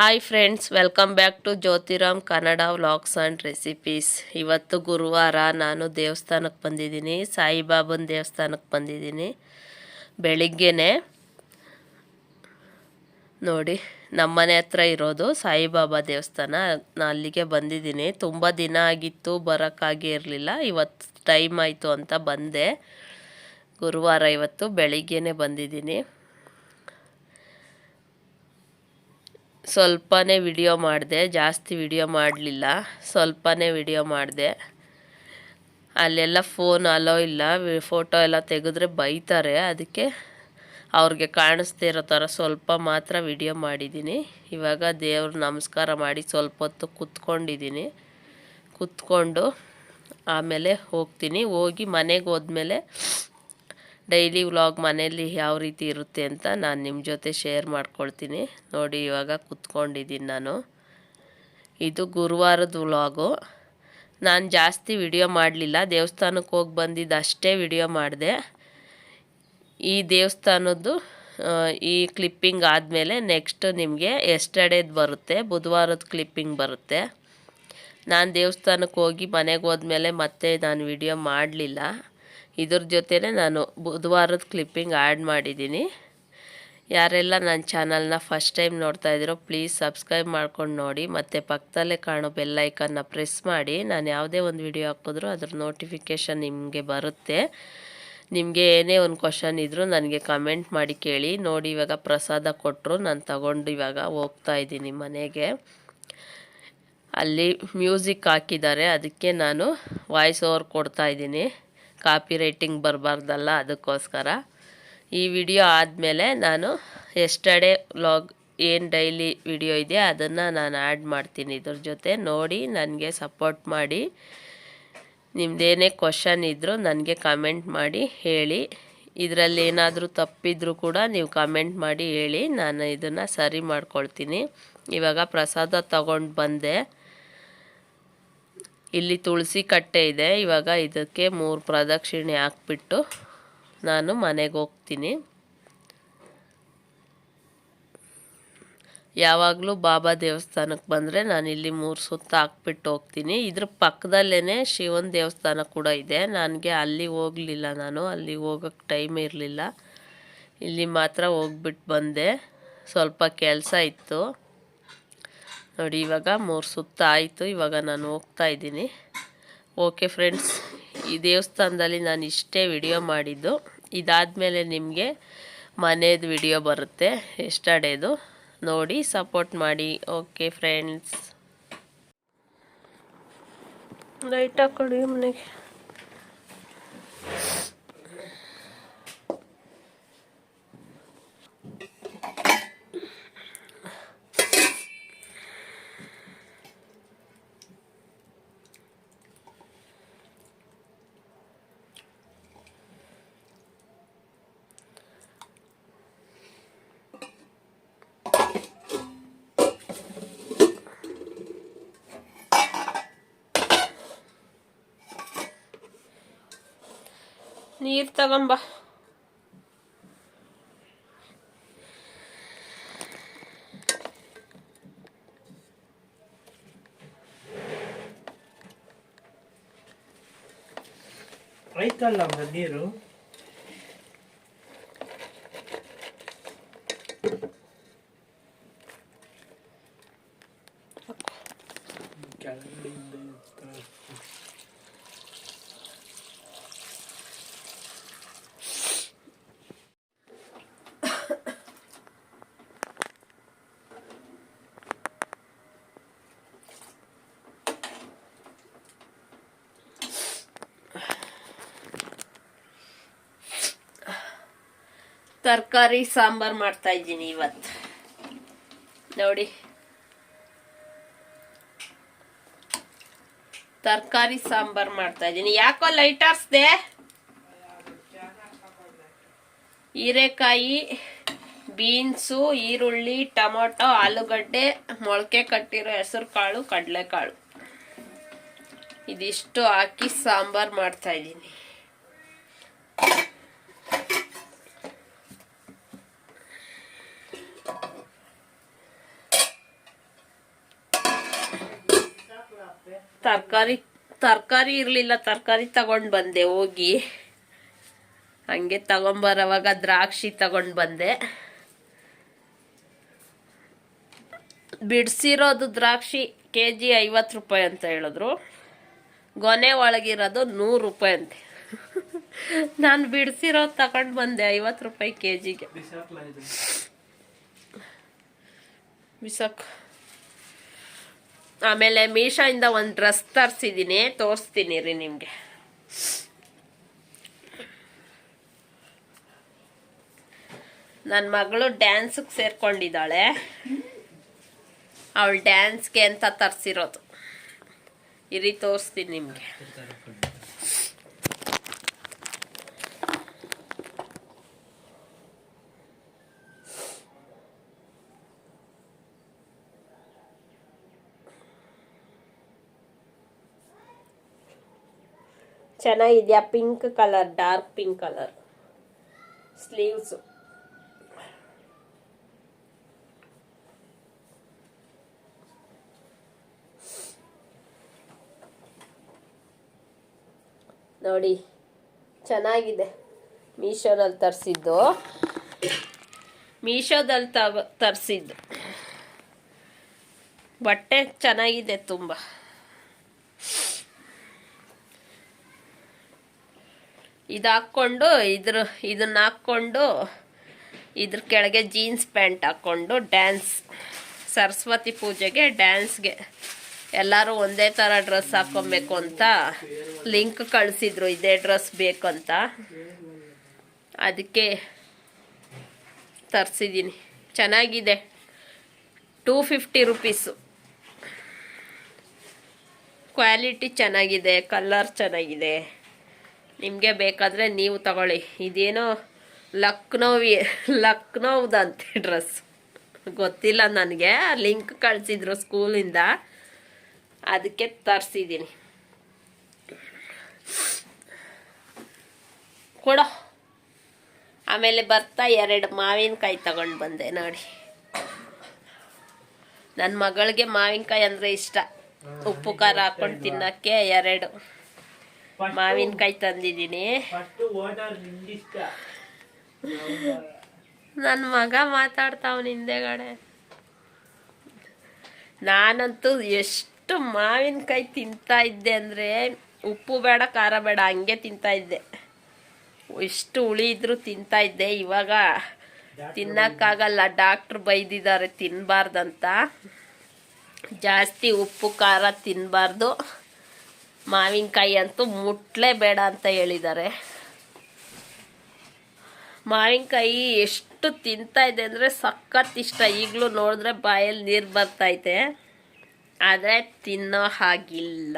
Hi friends, welcome back to Jyothiram Kannada vlogs and recipes. ಇವತ್ತು ಗುರುವಾರ ನಾನು ದೇವಸ್ಥಾನಕ್ಕೆ ಬಂದಿದ್ದೀನಿ, ಸಾಯಿಬಾಬನ ದೇವಸ್ಥಾನಕ್ಕೆ ಬಂದಿದ್ದೀನಿ. ಬೆಳಿಗ್ಗೆನೆ ನೋಡಿ ನಮ್ಮನೆ ಹತ್ರ ಇರೋದು ಸಾಯಿಬಾಬಾ ದೇವಸ್ಥಾನ. ನಾನು ಅಲ್ಲಿಗೆ ಬಂದಿದ್ದೀನಿ. ತುಂಬ ದಿನ ಆಗಿತ್ತು ಬರೋಕ್ಕಾಗಿ ಇರಲಿಲ್ಲ. ಇವತ್ತು ಟೈಮ್ ಆಯಿತು ಅಂತ ಬಂದೆ. ಗುರುವಾರ ಇವತ್ತು ಬೆಳಿಗ್ಗೆನೆ ಬಂದಿದ್ದೀನಿ. ಸ್ವಲ್ಪನೇ ವಿಡಿಯೋ ಮಾಡಿದೆ, ಜಾಸ್ತಿ ವಿಡಿಯೋ ಮಾಡಲಿಲ್ಲ, ಸ್ವಲ್ಪನೇ ವಿಡಿಯೋ ಮಾಡಿದೆ. ಅಲ್ಲೆಲ್ಲ ಫೋನ್ ಅಲೋ ಇಲ್ಲ ಫೋಟೋ ಎಲ್ಲ ತೆಗೆದ್ರೆ ಬೈತಾರೆ, ಅದಕ್ಕೆ ಅವ್ರಿಗೆ ಕಾಣಿಸ್ದೇ ಇರೋ ಥರ ಸ್ವಲ್ಪ ಮಾತ್ರ ವಿಡಿಯೋ ಮಾಡಿದ್ದೀನಿ. ಇವಾಗ ದೇವ್ರ ನಮಸ್ಕಾರ ಮಾಡಿ ಸ್ವಲ್ಪ ಹೊತ್ತು ಕುತ್ಕೊಂಡಿದ್ದೀನಿ. ಕುತ್ಕೊಂಡು ಆಮೇಲೆ ಹೋಗ್ತೀನಿ. ಹೋಗಿ ಮನೆಗೆ ಹೋದ್ಮೇಲೆ ಡೈಲಿ ವ್ಲಾಗ್ ಮನೆಯಲ್ಲಿ ಯಾವ ರೀತಿ ಇರುತ್ತೆ ಅಂತ ನಾನು ನಿಮ್ಮ ಜೊತೆ ಶೇರ್ ಮಾಡ್ಕೊಳ್ತೀನಿ. ನೋಡಿ ಇವಾಗ ಕುತ್ಕೊಂಡಿದ್ದೀನಿ ನಾನು. ಇದು ಗುರುವಾರದ ವ್ಲಾಗು ನಾನು ಜಾಸ್ತಿ ವಿಡಿಯೋ ಮಾಡಲಿಲ್ಲ. ದೇವಸ್ಥಾನಕ್ಕೆ ಹೋಗಿ ಬಂದಿದ್ದು ಅಷ್ಟೇ ವಿಡಿಯೋ ಮಾಡಿದೆ. ಈ ದೇವಸ್ಥಾನದ್ದು ಈ ಕ್ಲಿಪ್ಪಿಂಗ್ ಆದಮೇಲೆ ನೆಕ್ಸ್ಟ್ ನಿಮಗೆ ಎಸ್ಟರ್ಡೇದು ಬರುತ್ತೆ. ಬುಧವಾರದ ಕ್ಲಿಪ್ಪಿಂಗ್ ಬರುತ್ತೆ. ನಾನು ದೇವಸ್ಥಾನಕ್ಕೆ ಹೋಗಿ ಮನೆಗೆ ಹೋದ್ಮೇಲೆ ಮತ್ತೆ ನಾನು ವಿಡಿಯೋ ಮಾಡಲಿಲ್ಲ. ಇದ್ರ ಜೊತೆನೇ ನಾನು ಬುಧವಾರದ ಕ್ಲಿಪ್ಪಿಂಗ್ ಆ್ಯಡ್ ಮಾಡಿದ್ದೀನಿ ಯಾರೆಲ್ಲ ನನ್ನ ಚಾನಲ್ನ ಫಸ್ಟ್ ಟೈಮ್ ನೋಡ್ತಾ ಇದ್ದೀರೋ ಪ್ಲೀಸ್ ಸಬ್ಸ್ಕ್ರೈಬ್ ಮಾಡ್ಕೊಂಡು ನೋಡಿ. ಮತ್ತು ಪಕ್ಕದಲ್ಲೇ ಕಾಣೋ ಬೆಲ್ಲೈಕನ್ನ ಪ್ರೆಸ್ ಮಾಡಿ. ನಾನು ಯಾವುದೇ ಒಂದು ವಿಡಿಯೋ ಹಾಕಿದ್ರೂ ಅದ್ರ ನೋಟಿಫಿಕೇಷನ್ ನಿಮಗೆ ಬರುತ್ತೆ. ನಿಮಗೆ ಏನೇ ಒಂದು ಕ್ವಶನ್ ಇದ್ದರೂ ನನಗೆ ಕಮೆಂಟ್ ಮಾಡಿ ಕೇಳಿ. ನೋಡಿ ಇವಾಗ ಪ್ರಸಾದ ಕೊಟ್ಟರು ನಾನು ತಗೊಂಡು ಇವಾಗ ಹೋಗ್ತಾ ಇದ್ದೀನಿ ಮನೆಗೆ. ಅಲ್ಲಿ ಮ್ಯೂಸಿಕ್ ಹಾಕಿದ್ದಾರೆ. ಅದಕ್ಕೆ ನಾನು ವಾಯ್ಸ್ ಓವರ್ ಕೊಡ್ತಾ ಇದ್ದೀನಿ. ಕಾಪಿ ರೈಟಿಂಗ್ ಬರಬಾರ್ದಲ್ಲ ಅದಕ್ಕೋಸ್ಕರ. ಈ ವಿಡಿಯೋ ಆದಮೇಲೆ ನಾನು ಎಸ್ಟರ್ಡೇ ವ್ಲಾಗ್ ಏನು ಡೈಲಿ ವಿಡಿಯೋ ಇದೆ ಅದನ್ನು ನಾನು ಆ್ಯಡ್ ಮಾಡ್ತೀನಿ ಇದ್ರ ಜೊತೆ. ನೋಡಿ, ನನಗೆ ಸಪೋರ್ಟ್ ಮಾಡಿ. ನಿಮ್ಮದೇನೇ ಕ್ವಶನ್ ಇದ್ದರೂ ನನಗೆ ಕಮೆಂಟ್ ಮಾಡಿ, ಹೇಳಿ. ಇದರಲ್ಲಿ ಏನಾದರೂ ತಪ್ಪಿದ್ರೂ ಕೂಡ ನೀವು ಕಮೆಂಟ್ ಮಾಡಿ, ಹೇಳಿ. ನಾನು ಇದನ್ನು ಸರಿ ಮಾಡ್ಕೊಳ್ತೀನಿ. ಇವಾಗ ಪ್ರಸಾದ ತಗೊಂಡು ಬಂದೆ. ಇಲ್ಲಿ ತುಳಸಿ ಕಟ್ಟೆ ಇದೆ. ಇವಾಗ ಇದಕ್ಕೆ ಮೂರು ಪ್ರದಕ್ಷಿಣೆ ಹಾಕ್ಬಿಟ್ಟು ನಾನು ಮನೆಗೆ ಹೋಗ್ತೀನಿ. ಯಾವಾಗಲೂ ಬಾಬಾ ದೇವಸ್ಥಾನಕ್ಕೆ ಬಂದರೆ ನಾನು ಇಲ್ಲಿ ಮೂರು ಸುತ್ತ ಹಾಕ್ಬಿಟ್ಟು ಹೋಗ್ತೀನಿ. ಇದ್ರ ಪಕ್ಕದಲ್ಲೇ ಶಿವನ ದೇವಸ್ಥಾನ ಕೂಡ ಇದೆ. ನನಗೆ ಅಲ್ಲಿ ಹೋಗಲಿಲ್ಲ ನಾನು. ಅಲ್ಲಿ ಹೋಗೋಕ್ಕೆ ಟೈಮ್ ಇರಲಿಲ್ಲ. ಇಲ್ಲಿ ಮಾತ್ರ ಹೋಗ್ಬಿಟ್ಟು ಬಂದೆ. ಸ್ವಲ್ಪ ಕೆಲಸ ಇತ್ತು. ನೋಡಿ, ಇವಾಗ ಮೂರು ಸುತ್ತ ಆಯಿತು ಇವಾಗ ನಾನು ಹೋಗ್ತಾ ಇದ್ದೀನಿ. ಓಕೆ ಫ್ರೆಂಡ್ಸ್ ಈ ದೇವಸ್ಥಾನದಲ್ಲಿ ನಾನು ಇಷ್ಟೇ ವಿಡಿಯೋ ಮಾಡಿದ್ದು. ಇದಾದಮೇಲೆ ನಿಮಗೆ ಮನೆಯದು ವಿಡಿಯೋ ಬರುತ್ತೆ ಎಸ್ಟರ್ಡೇದು ನೋಡಿ ಸಪೋರ್ಟ್ ಮಾಡಿ. ಓಕೆ ಫ್ರೆಂಡ್ಸ್ ಲೈಟ್ ಹಾಕೊಳ್ಳಿ ಮನೆಗೆ. ನೀರು ತಗೊಂಬ ಐತಲ್ಲ ನೀರು ತರಕಾರಿ, ಸಾಂಬಾರು ಮಾಡ್ತಾ ಇದ್ದೀನಿ ಇವತ್ತು. ನೋಡಿ. ತರಕಾರಿ, ಸಾಂಬಾರು ಮಾಡ್ತಾ ಇದ್ದೀನಿ. ಯಾಕೋ ಲೈಟ್ ಹಾಕ್ಸ್ದೆ ಹೀರೆಕಾಯಿ, ಬೀನ್ಸು, ಈರುಳ್ಳಿ, ಟೊಮೊಟೊ, ಆಲೂಗಡ್ಡೆ, ಮೊಳಕೆ ಕಟ್ಟಿರೋ ಹೆಸರು ಕಾಳು, ಕಡಲೆಕಾಳು. ಇದಿಷ್ಟು ಹಾಕಿ ಸಾಂಬಾರು ಮಾಡ್ತಾ ಇದ್ದೀನಿ. ತರಕಾರಿ ತರಕಾರಿ ಇರಲಿಲ್ಲ ತರಕಾರಿ ತಗೊಂಡು ಬಂದೆ ಹೋಗಿ. ಹಂಗೆ ತಗೊಂಬರೋವಾಗ ದ್ರಾಕ್ಷಿ ತಗೊಂಡು ಬಂದೆ. ಬಿಡಿಸಿರೋದು ದ್ರಾಕ್ಷಿ ಕೆ ಜಿ ಐವತ್ತು ರೂಪಾಯಿ ಅಂತ ಹೇಳಿದ್ರು. ಗೊನೆ ಒಳಗಿರೋದು ನೂರು ರೂಪಾಯಿ ಅಂತೆ. ನಾನು ಬಿಡಿಸಿರೋದು ತಗೊಂಡು ಬಂದೆ ಐವತ್ತು ರೂಪಾಯಿ ಕೆ ಜಿಗೆ ಬಿಸಾಕ್ ಆಮೇಲೆ ಮೀಶೋಯಿಂದ ಒಂದು ಡ್ರೆಸ್ ತರಿಸಿದ್ದೀನಿ ತೋರಿಸ್ತೀನಿ ರೀ ನಿಮಗೆ. ನನ್ನ ಮಗಳು ಡ್ಯಾನ್ಸಿಗೆ ಸೇರ್ಕೊಂಡಿದ್ದಾಳೆ. ಅವಳು ಡ್ಯಾನ್ಸ್ಗೆ ಅಂತ ತರಿಸಿರೋದು. ಇರಿ, ತೋರಿಸ್ತೀನಿ ನಿಮಗೆ. ಚೆನ್ನಾಗಿದೆಯಾ? Pink colour dark pink colour sleeves ನೋಡಿ, ಚೆನ್ನಾಗಿದೆ. ಮೀಶೋನಲ್ಲಿ ತರಿಸಿದ್ದು. ಮೀಶೋದಲ್ಲಿ ತರಿಸಿದ್ದು. ಬಟ್ಟೆ ಚೆನ್ನಾಗಿದೆ ತುಂಬ. ಇದು ಹಾಕ್ಕೊಂಡು ಇದ್ರ, ಇದನ್ನ ಹಾಕ್ಕೊಂಡು ಇದ್ರ ಕೆಳಗೆ ಜೀನ್ಸ್ ಪ್ಯಾಂಟ್ ಹಾಕ್ಕೊಂಡು ಡ್ಯಾನ್ಸ್, ಸರಸ್ವತಿ ಪೂಜೆಗೆ ಡ್ಯಾನ್ಸ್ಗೆ ಎಲ್ಲರೂ ಒಂದೇ ಥರ ಡ್ರೆಸ್ ಹಾಕ್ಕೊಬೇಕು ಅಂತ ಲಿಂಕ್ ಕಳಿಸಿದ್ರು, ಇದೇ ಡ್ರೆಸ್ ಬೇಕಂತ. ಅದಕ್ಕೆ ತರಿಸಿದ್ದೀನಿ ಚೆನ್ನಾಗಿದೆ. Two fifty rupees. ಕ್ವಾಲಿಟಿ ಚೆನ್ನಾಗಿದೆ, ಕಲರ್ ಚೆನ್ನಾಗಿದೆ. ನಿಮಗೆ ಬೇಕಾದರೆ ನೀವು ತಗೊಳ್ಳಿ. ಇದೇನೋ ಲಕ್ನೋವಿ ಲಕ್ನೋದಂತೆ ಡ್ರೆಸ್. ಗೊತ್ತಿಲ್ಲ ನನಗೆ ಲಿಂಕ್ ಕಳಿಸಿದ್ರು ಸ್ಕೂಲಿಂದ. ಅದಕ್ಕೆ ತರಿಸಿದ್ದೀನಿ ಕೊಡೋ. ಆಮೇಲೆ ಬರ್ತಾ ಎರಡು ಮಾವಿನಕಾಯಿ ತಗೊಂಡು ಬಂದೆ ನೋಡಿ. ನನ್ನ ಮಗಳಿಗೆ ಮಾವಿನಕಾಯಿ ಅಂದರೆ ಇಷ್ಟ. ಉಪ್ಪು ಖಾರ ಹಾಕೊಂಡು ತಿನ್ನೋಕ್ಕೆ ಎರಡು. ಮಾವಿನಕಾಯಿ ತಂದಿದ್ದೀನಿ. ನನ್ನ ಮಗ ಮಾತಾಡ್ತಾವನ ಹಿಂದೆಗಡೆ ನಾನಂತೂ ಎಷ್ಟು ಮಾವಿನಕಾಯಿ ತಿಂತಾ ಇದ್ದೆ ಅಂದರೆ ಉಪ್ಪು ಬೇಡ ಖಾರ ಬೇಡ ಹಂಗೆ ತಿಂತಾ ಇದ್ದೆ. ಎಷ್ಟು ಹುಳಿ ಇದ್ರೂ ತಿಂತಾ ಇದ್ದೆ. ಇವಾಗ ತಿನ್ನಕ್ಕಾಗಲ್ಲ ಡಾಕ್ಟ್ರ್ ಬೈದಿದ್ದಾರೆ ತಿನ್ನಬಾರ್ದಂತ ಜಾಸ್ತಿ ಉಪ್ಪು ಖಾರ ತಿನ್ನಬಾರ್ದು ಮಾವಿನಕಾಯಿ ಅಂತೂ ಮುಟ್ಲೇ ಬೇಡ ಅಂತ ಹೇಳಿದ್ದಾರೆ. ಮಾವಿನಕಾಯಿ ಎಷ್ಟು ತಿಂತಾ ಇದೆ ಅಂದರೆ ಸಖತ್ ಇಷ್ಟ. ಈಗಲೂ ನೋಡಿದ್ರೆ ಬಾಯಲ್ಲಿ ನೀರು ಬರ್ತೈತೆ ಆದರೆ ತಿನ್ನೋ ಹಾಗಿಲ್ಲ.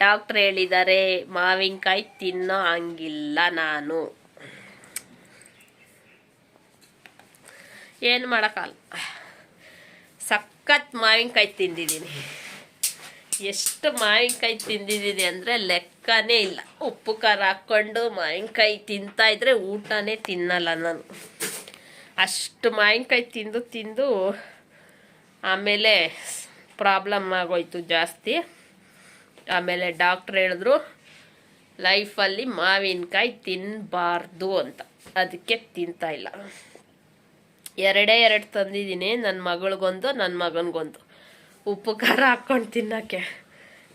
ಡಾಕ್ಟ್ರ್ ಹೇಳಿದ್ದಾರೆ, ಮಾವಿನಕಾಯಿ ತಿನ್ನೋ ಹಂಗಿಲ್ಲ ನಾನು. ಏನು ಮಾಡೋಕ್ಕಲ್ಲ ಸಖತ್ ಮಾವಿನಕಾಯಿ ತಿಂದಿದ್ದೀನಿ. ಎಷ್ಟು ಮಾವಿನಕಾಯಿ ತಿಂದಿದ್ದೀನಿ ಅಂದರೆ ಲೆಕ್ಕನೇ ಇಲ್ಲ. ಉಪ್ಪು, ಖಾರ ಹಾಕ್ಕೊಂಡು ಮಾವಿನಕಾಯಿ ತಿಂತಾ ಇದ್ರೆ ಊಟನೇ ತಿನ್ನಲ್ಲ ನಾನು. ಅಷ್ಟು ಮಾವಿನಕಾಯಿ ತಿಂದು ತಿಂದು ಆಮೇಲೆ ಪ್ರಾಬ್ಲಮ್ ಆಗೋಯ್ತು ಜಾಸ್ತಿ. ಆಮೇಲೆ ಡಾಕ್ಟ್ರ್ ಹೇಳಿದ್ರು, ಲೈಫಲ್ಲಿ ಮಾವಿನಕಾಯಿ ತಿನ್ನಬಾರ್ದು ಅಂತ. ಅದಕ್ಕೆ ತಿಂತಾ ಇಲ್ಲ. ಎರಡೇ ಎರಡು ತಂದಿದ್ದೀನಿ ನನ್ನ ಮಗಳಿಗೊಂದು ನನ್ನ ಮಗನಿಗೊಂದು. ಉಪ್ಪು ಖಾರ ಹಾಕೊಂಡು ತಿನ್ನಕ್ಕೆ.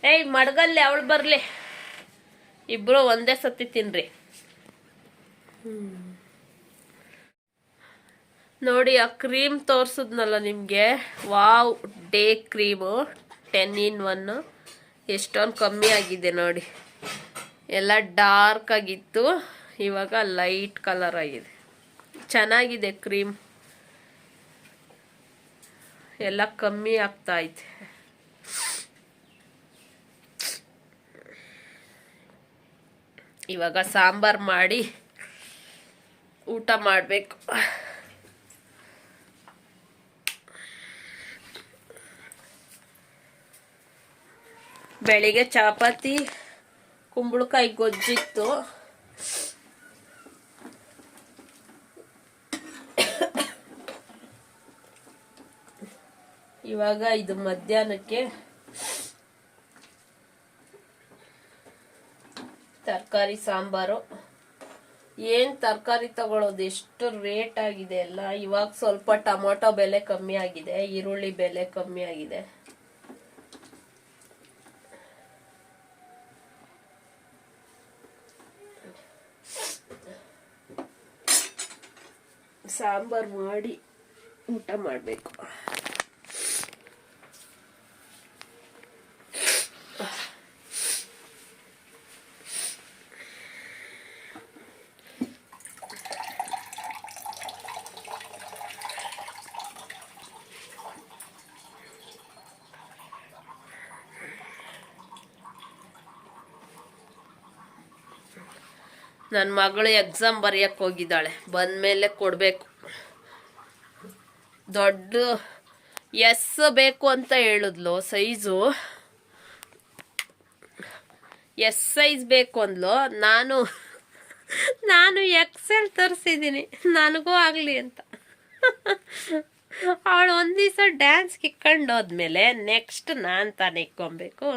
ಏಯ್, ಮಡಗಲ್ಲಿ ಅವಳು ಬರಲಿ. ಇಬ್ಬರು ಒಂದೇ ಸತಿ ತಿನ್ರಿ. ನೋಡಿ, ಆ ಕ್ರೀಮ್ ತೋರಿಸಿದ್ನಲ್ಲ ನಿಮಗೆ? Wow, day cream. Ten in one ಎಷ್ಟೊಂದು ಕಮ್ಮಿ ಆಗಿದೆ ನೋಡಿ. ಎಲ್ಲ ಡಾರ್ಕ್ ಆಗಿತ್ತು. ಇವಾಗ ಲೈಟ್ ಕಲರ್ ಆಗಿದೆ. ಚೆನ್ನಾಗಿದೆ ಕ್ರೀಮ್. ಎಲ್ಲ ಕಮ್ಮಿ ಆಗ್ತಾ ಐತೆ ಇವಾಗ ಸಾಂಬಾರ್ ಮಾಡಿ ಊಟ ಮಾಡಬೇಕು. ಬೆಳಿಗ್ಗೆ ಚಪಾತಿ ಕುಂಬಳಕಾಯಿ ಗೊಜ್ಜಿತ್ತು. ಇವಾಗ ಇದು ಮಧ್ಯಾಹ್ನಕ್ಕೆ ತರಕಾರಿ ಸಾಂಬಾರು. ಏನು ತರಕಾರಿ ತಗೊಳ್ಳೋದು ಎಷ್ಟು ರೇಟ್ ಆಗಿದೆ ಅಲ್ಲ ಇವಾಗ ಸ್ವಲ್ಪ ಟೊಮೊಟೊ ಬೆಲೆ ಕಮ್ಮಿ ಆಗಿದೆ, ಈರುಳ್ಳಿ ಬೆಲೆ ಕಮ್ಮಿ ಆಗಿದೆ. ಸಾಂಬಾರು ಮಾಡಿ ಊಟ ಮಾಡಬೇಕು. ನನ್ನ ಮಗಳು ಎಕ್ಸಾಮ್ ಬರೆಯಕ್ಕೆ ಹೋಗಿದ್ದಾಳೆ. ಬಂದಮೇಲೆ ಕೊಡಬೇಕು. ದೊಡ್ಡ ಎಸ್ ಬೇಕು ಅಂತ ಹೇಳಿದ್ಲು ಸೈಜು ಎಸ್ ಸೈಜ್ ಬೇಕು ಅಂದ್ಲು. ನಾನು ನಾನು ಎಕ್ಸೆಲ್ ತರಿಸಿದ್ದೀನಿ. ನನಗೂ ಆಗಲಿ ಅಂತ. ಅವಳು ಒಂದು ದಿವಸ ಡ್ಯಾನ್ಸ್ ಕಿಕ್ಕೊಂಡು ಹೋದ್ಮೇಲೆ ನೆಕ್ಸ್ಟ್ ನಾನು ತಾನೇ ಇಕ್ಕೊಬೇಕು.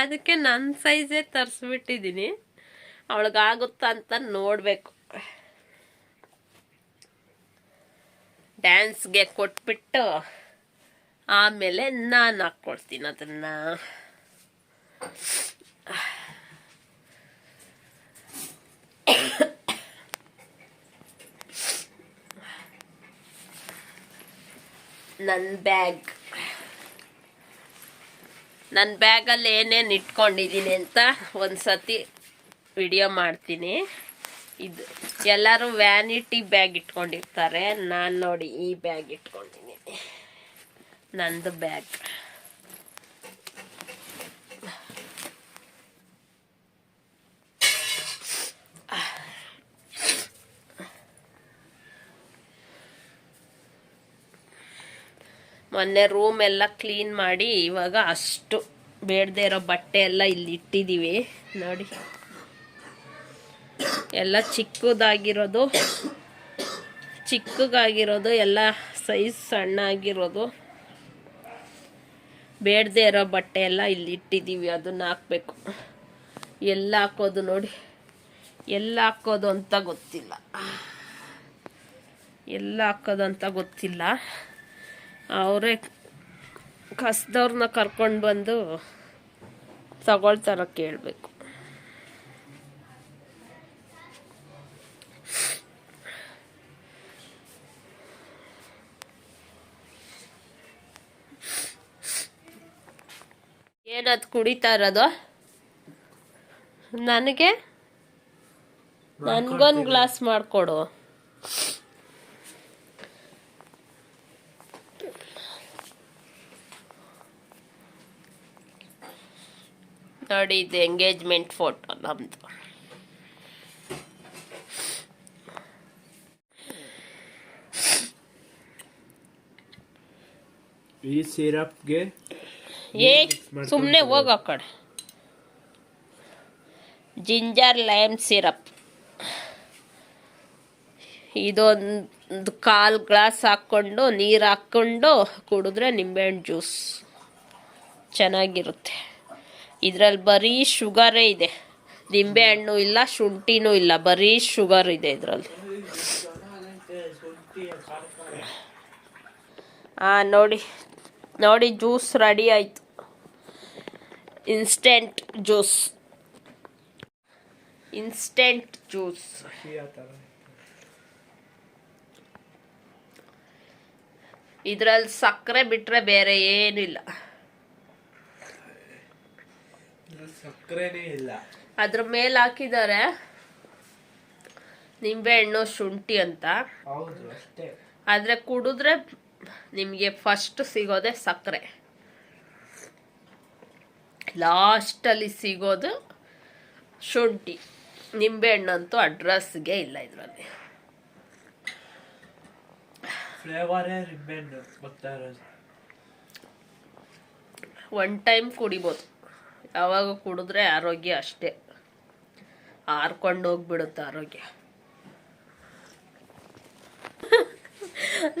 ಅದಕ್ಕೆ ನನ್ನ ಸೈಜೇ ತರಿಸ್ಬಿಟ್ಟಿದ್ದೀನಿ. ಅವಳಿಗಾಗುತ್ತಾ ಅಂತ ನೋಡಬೇಕು. ಡ್ಯಾನ್ಸ್ಗೆ ಕೊಟ್ಬಿಟ್ಟು ಆಮೇಲೆ ನಾನು ಹಾಕ್ಕೊಡ್ತೀನಿ ಅದನ್ನು. ನನ್ನ ಬ್ಯಾಗ್. ನನ್ನ ಬ್ಯಾಗಲ್ಲಿ ಏನೇನು ಇಟ್ಕೊಂಡಿದ್ದೀನಿ ಅಂತ ಒಂದು ಸತಿ ವಿಡಿಯೋ ಮಾಡ್ತೀನಿ. ಇದು ಎಲ್ಲರೂ ವ್ಯಾನಿಟಿ ಬ್ಯಾಗ್ ಇಟ್ಕೊಂಡಿರ್ತಾರೆ. ನಾನು ನೋಡಿ ಈ ಬ್ಯಾಗ್ ಇಟ್ಕೊಂಡಿನಿ ನಂದು ಬ್ಯಾಗ್. ಮೊನ್ನೆ ರೂಮ್ ಎಲ್ಲ ಕ್ಲೀನ್ ಮಾಡಿ ಇವಾಗ ಅಷ್ಟು ಬೇಡದೇ ಇರೋ ಬಟ್ಟೆ ಎಲ್ಲ ಇಲ್ಲಿ ಇಟ್ಟಿದ್ದೀವಿ. ನೋಡಿ. ಎಲ್ಲ ಚಿಕ್ಕದಾಗಿರೋದು, ಚಿಕ್ಕಗಾಗಿರೋದು, ಎಲ್ಲ ಸೈಜ್ ಸಣ್ಣ ಆಗಿರೋದು ಬೇಡದೇ ಇರೋ ಬಟ್ಟೆ ಎಲ್ಲ ಇಲ್ಲಿ ಇಟ್ಟಿದ್ದೀವಿ, ಅದನ್ನ ಹಾಕ್ಬೇಕು. ಎಲ್ಲ ಹಾಕೋದು ನೋಡಿ, ಎಲ್ಲ ಹಾಕೋದು ಅಂತ ಗೊತ್ತಿಲ್ಲ. ಎಲ್ಲ ಹಾಕೋದು ಅಂತ ಗೊತ್ತಿಲ್ಲ. ಅವರೇ ಕಸ್ದವ್ರನ್ನ ಕರ್ಕೊಂಡು ಬಂದು ತಗೊಳ್ತಾರ ಕೇಳಬೇಕು. ಏನದು ಕುಡಿತಾ ಇರೋದು? ನನಗೆ? ನನ್ಗೊಂದ್ ಗ್ಲಾಸ್ ಮಾಡಿಕೊಡು. ನೋಡಿ ಇದು ಎಂಗೇಜ್ಮೆಂಟ್ ಫೋಟೋ ನಮ್ಮದು ಈ ಸಿರಪ್ಗೆ ಏ ಸುಮ್ಮನೆ ಹೋಗ ಕಡೆ. ಜಿಂಜರ್ ಲೈಮ್ ಸಿರಪ್ ಇದೊಂದು ಕಾಲು ಗ್ಲಾಸ್ ಹಾಕ್ಕೊಂಡು ನೀರು ಹಾಕ್ಕೊಂಡು ಕುಡಿದ್ರೆ ನಿಂಬೆಹಣ್ಣು ಜ್ಯೂಸ್ ಚೆನ್ನಾಗಿರುತ್ತೆ. ಇದರಲ್ಲಿ ಬರೀ ಶುಗರೇ ಇದೆ. ನಿಂಬೆಹಣ್ಣು ಇಲ್ಲ ಶುಂಠಿನೂ ಇಲ್ಲ ಬರೀ ಶುಗರ್ ಇದೆ ಇದರಲ್ಲಿ. ಹಾಂ ನೋಡಿ ನೋಡಿ ಜ್ಯೂಸ್ ರೆಡಿ ಆಯಿತು. Instant juice. Instant juice. ಇದರಲ್ಲಿ ಸಕ್ಕರೆ ಬಿಟ್ಟರೆ ಬೇರೆ ಏನಿಲ್ಲ. ಸಕ್ಕರೆನೇ ಇಲ್ಲ. ಅದ್ರ ಮೇಲೆ ಹಾಕಿದ್ದಾರೆ. ನಿಂಬೆಹಣ್ಣು ಶುಂಠಿ ಅಂತ. ಆದರೆ ಕುಡಿದ್ರೆ ನಿಮಗೆ ಫಸ್ಟ್ ಸಿಗೋದೆ ಸಕ್ಕರೆ. ಲಾಸ್ಟಲ್ಲಿ ಸಿಗೋದು ಶುಂಠಿ. ನಿಂಬೆಹಣ್ಣಂತೂ ಅಡ್ರೆಸ್ಗೆ ಇಲ್ಲ ಇದರಲ್ಲಿ. ಒನ್ ಟೈಮ್ ಕುಡಿಬೋದು. ಯಾವಾಗ ಕುಡಿದ್ರೆ ಆರೋಗ್ಯ ಅಷ್ಟೇ. ಹಾರ್ಕೊಂಡು ಹೋಗ್ಬಿಡುತ್ತೆ ಆರೋಗ್ಯ.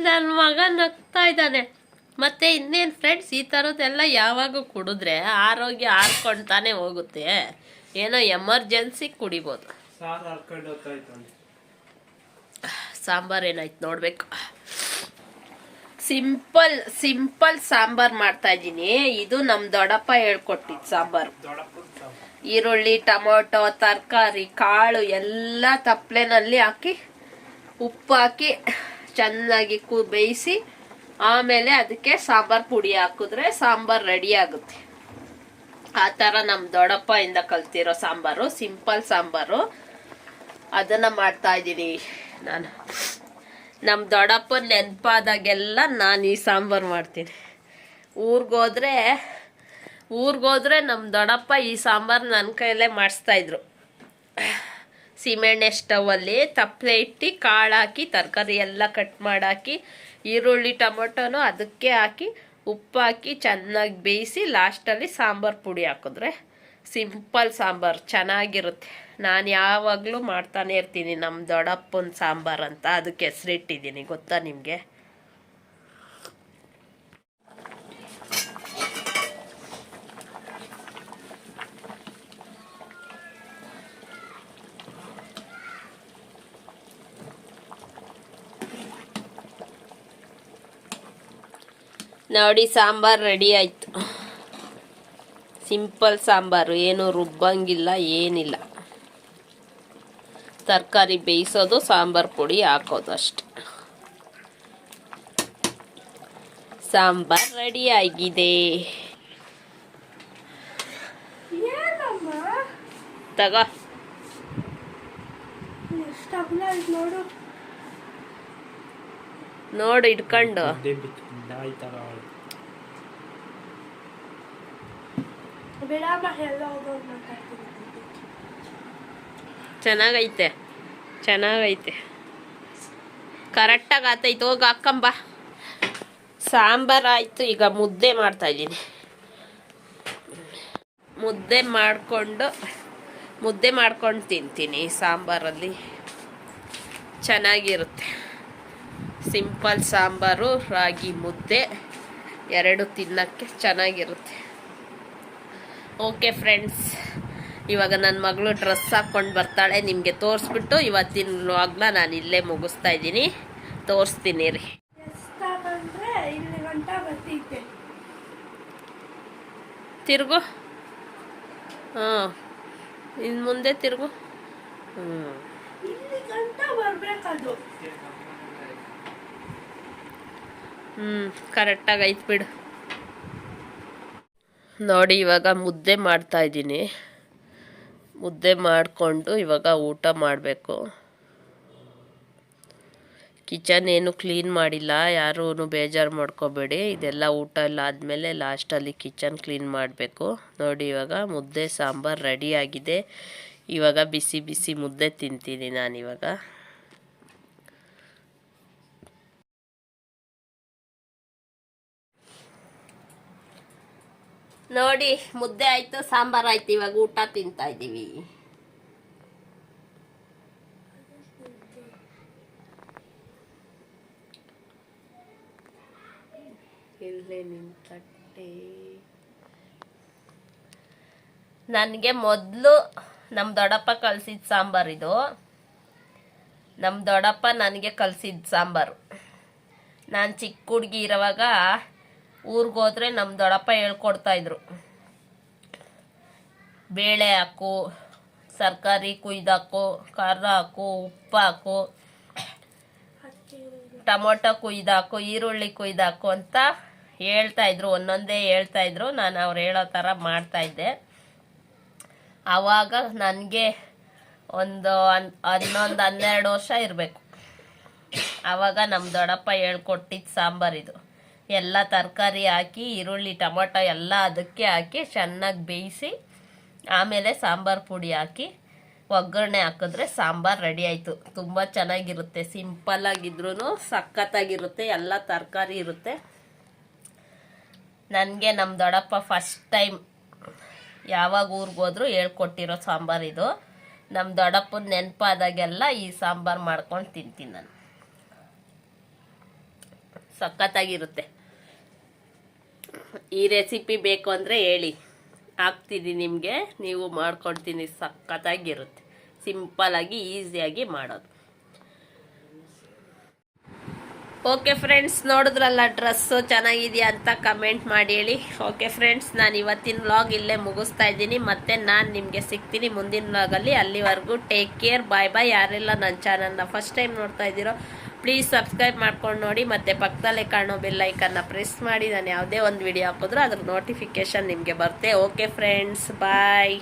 ನನ್ನ ಮಗ ನಗ್ತಾ ಇದ್ದಾನೆ. ಮತ್ತೆ ಇನ್ನೇನು ಫ್ರೆಂಡ್ಸ್ ಈ ಥರದ್ದೆಲ್ಲ ಯಾವಾಗ ಕುಡಿದ್ರೆ ಆರೋಗ್ಯ ಆರ್ಕೊಂಡು ಹೋಗುತ್ತೆ. ಏನೋ ಎಮರ್ಜೆನ್ಸಿ ಕುಡಿಬೋದು. ಸಾಂಬಾರ್ ಏನಾಯ್ತು ನೋಡ್ಬೇಕು. ಸಿಂಪಲ್ ಸಿಂಪಲ್ ಸಾಂಬಾರ್ ಮಾಡ್ತಾ ಇದ್ದೀನಿ. ಇದು ನಮ್ಮ ದೊಡ್ಡಪ್ಪ ಹೇಳ್ಕೊಟ್ಟಿದ್ ಸಾಂಬಾರು. ಈರುಳ್ಳಿ ಟೊಮೊಟೊ ತರಕಾರಿ ಕಾಳು ಎಲ್ಲ ತಪ್ಪಲೆನಲ್ಲಿ ಹಾಕಿ ಉಪ್ಪು ಹಾಕಿ ಚೆನ್ನಾಗಿ ಕು ಬೇಯಿಸಿ, ಆಮೇಲೆ ಅದಕ್ಕೆ ಸಾಂಬಾರ್ ಪುಡಿ ಹಾಕಿದ್ರೆ ಸಾಂಬಾರ್ ರೆಡಿ ಆಗುತ್ತೆ. ಆ ಥರ ನಮ್ಮ ದೊಡ್ಡಪ್ಪ ಇಂದ ಕಲ್ತಿರೋ ಸಾಂಬಾರು ಸಿಂಪಲ್ ಸಾಂಬಾರು. ಅದನ್ನ ಮಾಡ್ತಾ ಇದ್ದೀನಿ ನಾನು. ನಮ್ಮ ದೊಡ್ಡಪ್ಪ ನೆನಪಾದಾಗೆಲ್ಲ ನಾನು ಈ ಸಾಂಬಾರು ಮಾಡ್ತೀನಿ. ಊರಿಗೋದ್ರೆ ಊರಿಗೋದ್ರೆ ನಮ್ಮ ದೊಡ್ಡಪ್ಪ ಈ ಸಾಂಬಾರು ನನ್ನ ಕೈಯಲ್ಲೇ ಮಾಡಿಸ್ತಾ ಸೀಮೆಣ್ಣೆ ಸ್ಟವಲ್ಲಿ ತಪ್ಪಲೆ ಇಟ್ಟು ಕಾಳು ಹಾಕಿ ತರಕಾರಿ ಎಲ್ಲ ಕಟ್ ಮಾಡಾಕಿ, ಈರುಳ್ಳಿ, ಟೊಮೊಟೊನು ಅದಕ್ಕೆ ಹಾಕಿ ಉಪ್ಪು ಹಾಕಿ ಚೆನ್ನಾಗಿ ಬೇಯಿಸಿ ಲಾಸ್ಟಲ್ಲಿ ಸಾಂಬಾರು ಪುಡಿ ಹಾಕಿದ್ರೆ ಸಿಂಪಲ್ ಸಾಂಬಾರು, ಚೆನ್ನಾಗಿರುತ್ತೆ. ನಾನು ಯಾವಾಗಲೂ ಮಾಡ್ತಾನೆ ಇರ್ತೀನಿ ನಮ್ಮ ದೊಡ್ಡಪ್ಪನ ಸಾಂಬಾರು ಅಂತ. ಅದಕ್ಕೆ ಹೆಸರಿಟ್ಟಿದ್ದೀನಿ, ಗೊತ್ತಾ ನಿಮಗೆ? ನೋಡಿ ಸಾಂಬಾರು ರೆಡಿ ಆಯಿತು. ಸಿಂಪಲ್ ಸಾಂಬಾರು ಏನು ರುಬ್ಬಂಗಿಲ್ಲ ಏನಿಲ್ಲ. ತರಕಾರಿ ಬೇಯಿಸೋದು ಸಾಂಬಾರು ಪುಡಿ ಹಾಕೋದು ಅಷ್ಟೆ. ಸಾಂಬಾರು ರೆಡಿ ಆಗಿದೆ. ತಗೋ. ನೋಡು. ನೋಡು ಇಟ್ಕೊಂಡು. ಬಿಡಮ್ಮ ಎಲ್ಲ ಹೋಗೋದು ಮಾತಾಡ್ತೀನಿ ಚೆನ್ನಾಗೈತೆ. ಚೆನ್ನಾಗೈತೆ. ಕರೆಕ್ಟಾಗಿ ಆತೈತೆ. ಹೋಗಿ ಹಾಕಂಬ ಸಾಂಬಾರು ಆಯಿತು. ಈಗ ಮುದ್ದೆ ಮಾಡ್ತಾ ಇದ್ದೀನಿ. ಮುದ್ದೆ ಮಾಡಿಕೊಂಡು, ಮುದ್ದೆ ಮಾಡ್ಕೊಂಡು ತಿಂತೀನಿ. ಸಾಂಬಾರಲ್ಲಿ ಚೆನ್ನಾಗಿರುತ್ತೆ. ಸಿಂಪಲ್ ಸಾಂಬಾರು ರಾಗಿ ಮುದ್ದೆ ಎರಡು ತಿನ್ನೋಕ್ಕೆ ಚೆನ್ನಾಗಿರುತ್ತೆ. ಓಕೆ ಫ್ರೆಂಡ್ಸ್ ಇವಾಗ ನನ್ನ ಮಗಳು ಡ್ರೆಸ್ ಹಾಕ್ಕೊಂಡು ಬರ್ತಾಳೆ ನಿಮಗೆ ತೋರಿಸ್ಬಿಟ್ಟು ಇವತ್ತಿನ ವ್ಲಾಗ್ನ ನಾನು ಇಲ್ಲೇ ಮುಗಿಸ್ತಾ ಇದ್ದೀನಿ. ತೋರಿಸ್ತೀನಿ ರೀ ತಿರುಗು? ಹಾಂ ಇನ್ನು ಮುಂದೆ ತಿರುಗು? ಹ್ಞೂ ಹ್ಞೂ ಕರೆಕ್ಟಾಗಿ ಐತೆ ಬಿಡು. ನೋಡಿ, ಇವಾಗ ಮುದ್ದೆ ಮಾಡ್ತಾ ಇದ್ದೀನಿ. ಮುದ್ದೆ ಮಾಡಿಕೊಂಡು ಇವಾಗ ಊಟ ಮಾಡಬೇಕು. ಕಿಚನ್ ಏನು ಕ್ಲೀನ್ ಮಾಡಿಲ್ಲ ಯಾರೂ ಬೇಜಾರು ಮಾಡ್ಕೋಬೇಡಿ. ಇದೆಲ್ಲ ಊಟ ಎಲ್ಲ ಆದಮೇಲೆ ಲಾಸ್ಟಲ್ಲಿ ಕಿಚನ್ ಕ್ಲೀನ್ ಮಾಡಬೇಕು. ನೋಡಿ, ಇವಾಗ ಮುದ್ದೆ ಸಾಂಬಾರು ರೆಡಿ ಆಗಿದೆ. ಇವಾಗ ಬಿಸಿ ಬಿಸಿ ಮುದ್ದೆ ತಿಂತೀನಿ ನಾನಿವಾಗ ನೋಡಿ ಮುದ್ದೆ ಆಯ್ತು ಸಾಂಬಾರ್ ಆಯ್ತು ಇವಾಗ ಊಟ ತಿಂತಾ ಇದ್ದೀವಿ ಇಲ್ಲೇ ನಿಂತಟ್ಟೆ ನನಗೆ ಮೊದಲು ನಮ್ಮ ದೊಡ್ಡಪ್ಪ ಕಳ್ಸಿದ ಸಾಂಬಾರ್ ಇದು. ನಮ್ಮ ದೊಡ್ಡಪ್ಪ ನನಗೆ ಕಲ್ಸಿದ್ ಸಾಂಬಾರು. ನಾನು ಚಿಕ್ಕ ಹುಡುಗಿ ಇರೋವಾಗ ಊರಿಗೆ ಹೋದ್ರೆ ನಮ್ಮ ದೊಡ್ಡಪ್ಪ ಹೇಳ್ಕೊಡ್ತಾ ಇದ್ರು. ಬೇಳೆ ಹಾಕು ತರಕಾರಿ ಕುಯ್ದಾಕು ಖಾರ ಹಾಕು, ಉಪ್ಪು ಹಾಕು, ಟೊಮೊಟೊ ಕುಯ್ದಾಕು ಈರುಳ್ಳಿ ಕುಯ್ದಾಕು ಅಂತ ಹೇಳ್ತಾ ಇದ್ರು. ಒಂದೊಂದೇ ಹೇಳ್ತಾ ಇದ್ರು. ನಾನು ಅವ್ರು ಹೇಳೋ ಥರ ಮಾಡ್ತಾ ಇದ್ದೆ. ಆವಾಗ ನನಗೆ ಒಂದು ಹನ್ ಹನ್ನೊಂದು ಹನ್ನೆರಡು ವರ್ಷ ಇರಬೇಕು. ಆವಾಗ ನಮ್ಮ ದೊಡ್ಡಪ್ಪ ಹೇಳ್ಕೊಟ್ಟಿದ್ದು ಸಾಂಬಾರಿದು ಎಲ್ಲ ತರಕಾರಿ ಹಾಕಿ, ಈರುಳ್ಳಿ, ಟೊಮೊಟೊ ಎಲ್ಲ ಅದಕ್ಕೆ ಹಾಕಿ, ಚೆನ್ನಾಗಿ ಬೇಯಿಸಿ, ಆಮೇಲೆ ಸಾಂಬಾರು ಪುಡಿ ಹಾಕಿ, ಒಗ್ಗರಣೆ ಹಾಕಿದ್ರೆ ಸಾಂಬಾರು ರೆಡಿ ಆಯಿತು. ತುಂಬ ಚೆನ್ನಾಗಿರುತ್ತೆ ಸಿಂಪಲ್ಲಾಗಿದ್ರೂ ಸಖತ್ತಾಗಿರುತ್ತೆ, ಎಲ್ಲ ತರಕಾರಿ ಇರುತ್ತೆ. ನನಗೆ ನಮ್ಮ ದೊಡ್ಡಪ್ಪ ಫಸ್ಟ್ ಟೈಮ್ ಯಾವಾಗ ಊರಿಗೆ ಹೋದ್ರು ಹೇಳ್ಕೊಟ್ಟಿರೋ ಸಾಂಬಾರು ಇದು. ನಮ್ಮ ದೊಡ್ಡಪ್ಪನ ನೆನಪಾದಾಗೆಲ್ಲ ಈ ಸಾಂಬಾರು ಮಾಡ್ಕೊಂಡು ತಿಂತೀನಿ ನಾನು. ಸಖತ್ತಾಗಿರುತ್ತೆ. ಈ ರೆಸಿಪಿ ಬೇಕು ಅಂದರೆ ಹೇಳಿ. ಹಾಕ್ತೀನಿ ನಿಮಗೆ, ನೀವು ಮಾಡ್ಕೊಳ್ತೀನಿ ಸಖತ್ತಾಗಿರುತ್ತೆ. ಸಿಂಪಲಾಗಿ ಈಸಿಯಾಗಿ ಮಾಡೋದು. ಓಕೆ ಫ್ರೆಂಡ್ಸ್ ನೋಡಿದ್ರಲ್ಲ ಡ್ರೆಸ್ಸು ಚೆನ್ನಾಗಿದೆಯಾ ಅಂತ ಕಮೆಂಟ್ ಮಾಡಿ ಹೇಳಿ. ಓಕೆ ಫ್ರೆಂಡ್ಸ್ ನಾನು ಇವತ್ತಿನ ವ್ಲಾಗ್ ಇಲ್ಲೇ ಮುಗಿಸ್ತಾ ಇದ್ದೀನಿ. ಮತ್ತೆ ನಾನು ನಿಮಗೆ ಸಿಗ್ತೀನಿ ಮುಂದಿನ ವ್ಲಾಗಲ್ಲಿ ಅಲ್ಲಿವರೆಗೂ ಟೇಕ್ ಕೇರ್ ಬಾಯ್ ಬಾಯ್ ಯಾರೆಲ್ಲ ನನ್ನ ಚಾನಲ್ನ ಫಸ್ಟ್ ಟೈಮ್ ನೋಡ್ತಾ ಇದ್ದೀರೋ ಪ್ಲೀಸ್ ಸಬ್ಸ್ಕ್ರೈಬ್ ಮಾಡ್ಕೊಂಡು ನೋಡಿ, ಮತ್ತು ಪಕ್ಕದಲ್ಲೇ ಕಾಣೋ ಬೆಲ್ಲೈಕನ್ನ ಪ್ರೆಸ್ ಮಾಡಿ, ನಾನು ಯಾವುದೇ ಒಂದು ವಿಡಿಯೋ ಹಾಕಿದ್ರು ಅದ್ರ ನೋಟಿಫಿಕೇಷನ್ ನಿಮಗೆ ಬರುತ್ತೆ. Okay friends bye